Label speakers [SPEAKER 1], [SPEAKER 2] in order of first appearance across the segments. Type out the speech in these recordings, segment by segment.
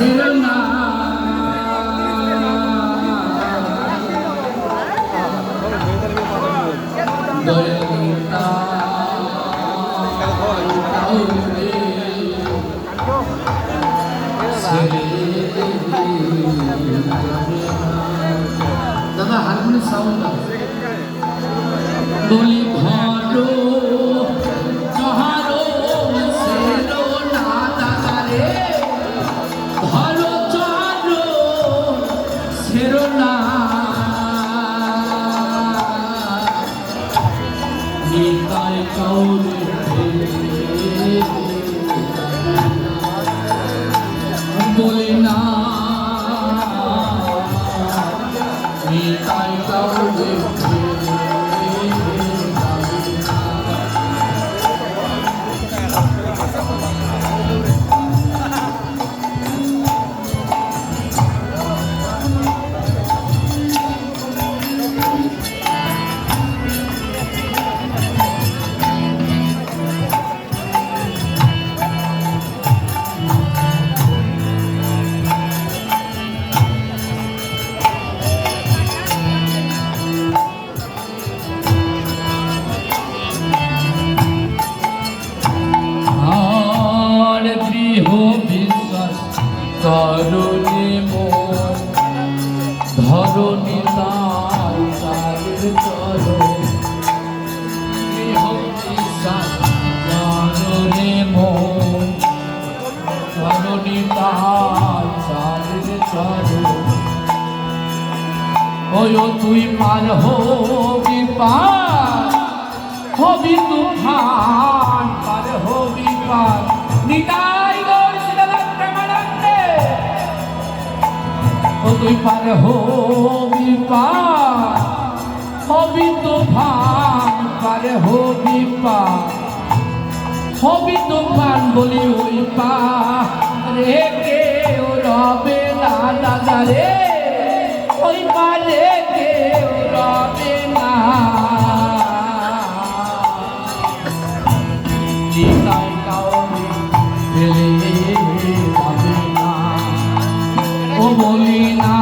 [SPEAKER 1] শিরনা দয়ালিতা দাদা harmonium sound আছে বলি 热带高原 তরুণী মন ধরণী তার চরণ। তরুণী মন ধরণী তার চরণ। ওই তুই পার হবি পার, হবি তুফান, পার হবি পার। নিতাই তুই পার হবি পার হবি পার হবি পার। হবি তুফান বলি ওই পা বলি না।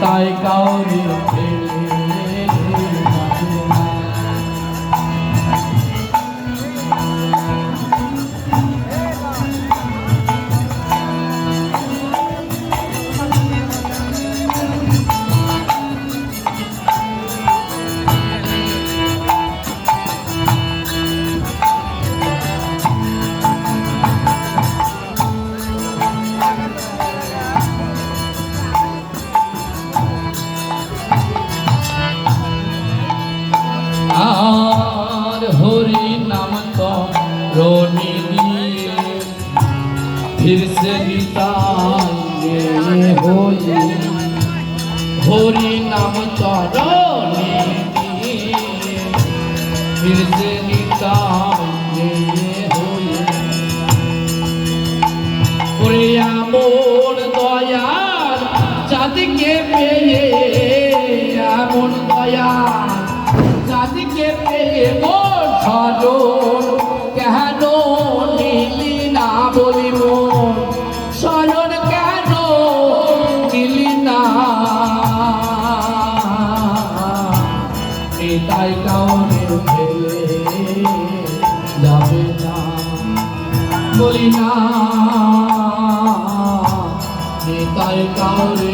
[SPEAKER 1] তাই কাউরে মোর দয়া চাঁদকে পেয়ে করি না। তাই কাউরে